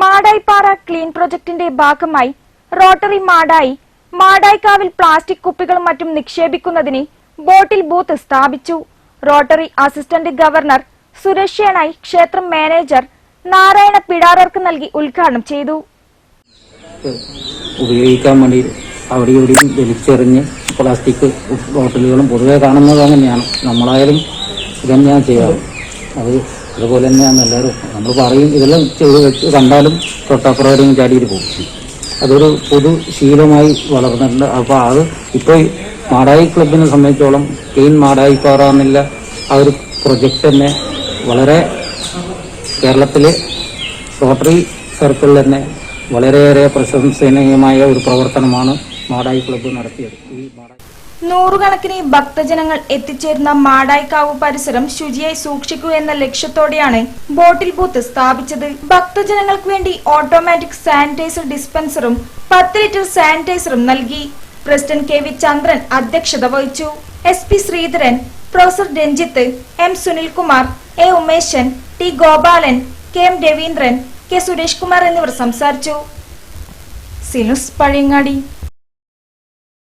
Madayipara clean പ്രൊജക്ടിന്റെ ഭാഗമായി Rotary Madayi മാടായിക്കാവിൽ പ്ലാസ്റ്റിക് കുപ്പികളും മറ്റും നിക്ഷേപിക്കുന്നതിന് ബോട്ടിൽ ബൂത്ത് സ്ഥാപിച്ചു. റോട്ടറി അസിസ്റ്റന്റ് ഗവർണർ സുരക്ഷേണായി ക്ഷേത്രം മാനേജർ നാരായണ പിടാറർക്ക് നൽകി ഉദ്ഘാടനം ചെയ്തു. ഉപയോഗിക്കാൻ വേണ്ടി അവിടെ ഇവിടെയും വലിച്ചെറിഞ്ഞ് പ്ലാസ്റ്റിക് ബോട്ടിലുകളും പൊതുവെ കാണുന്നത് അങ്ങനെയാണ്. നമ്മളായാലും ഇതന്നെയാണ് ചെയ്യാറ്. അത് അതുപോലെ തന്നെയാണ് എല്ലാവരും. നമ്മൾ പറയും ഇതെല്ലാം ചെയ്ത് വെച്ച് കണ്ടാലും തൊട്ടപ്പുറം ചാടിയിട്ട് പോകും. അതൊരു പൊതു ശീലമായി വളർന്നിട്ടുണ്ട്. അപ്പോൾ അത് ഇപ്പോൾ മാടായി ക്ലബിനെ സംബന്ധിച്ചോളം ക്ലീൻ മാടായി പാറ എന്നുള്ള ആ ഒരു പ്രൊജക്റ്റ് തന്നെ വളരെ കേരളത്തിലെ റോട്ടറി സർക്കിളിൽ തന്നെ വളരെയേറെ പ്രശംസനീയമായ ഒരു പ്രവർത്തനമാണ് മാടായി ക്ലബ്ബ് നടത്തിയത്. ഈ മാടായി നൂറുകണക്കിന് ഭക്തജനങ്ങൾ എത്തിച്ചേരുന്ന മാടായിക്കാവ് പരിസരം ശുചിയായി സൂക്ഷിക്കുക എന്ന ലക്ഷ്യത്തോടെയാണ് ബോട്ടിൽ ബൂത്ത് സ്ഥാപിച്ചത്. ഭക്തജനങ്ങൾക്ക് വേണ്ടി ഓട്ടോമാറ്റിക് സാനിറ്റൈസർ ഡിസ്പെൻസറും പത്ത് ലിറ്റർ സാനിറ്റൈസറും നൽകി. പ്രസിഡന്റ് കെ വി ചന്ദ്രൻ അധ്യക്ഷത വഹിച്ചു. S P Sreedharan professor Ranjith M Sunilkumar A Umeshan T Gopalan K M Raveendran K Suresh Kumar എന്നിവർ സംസാരിച്ചു. സിനുസ് പഴിയങ്ങാടി.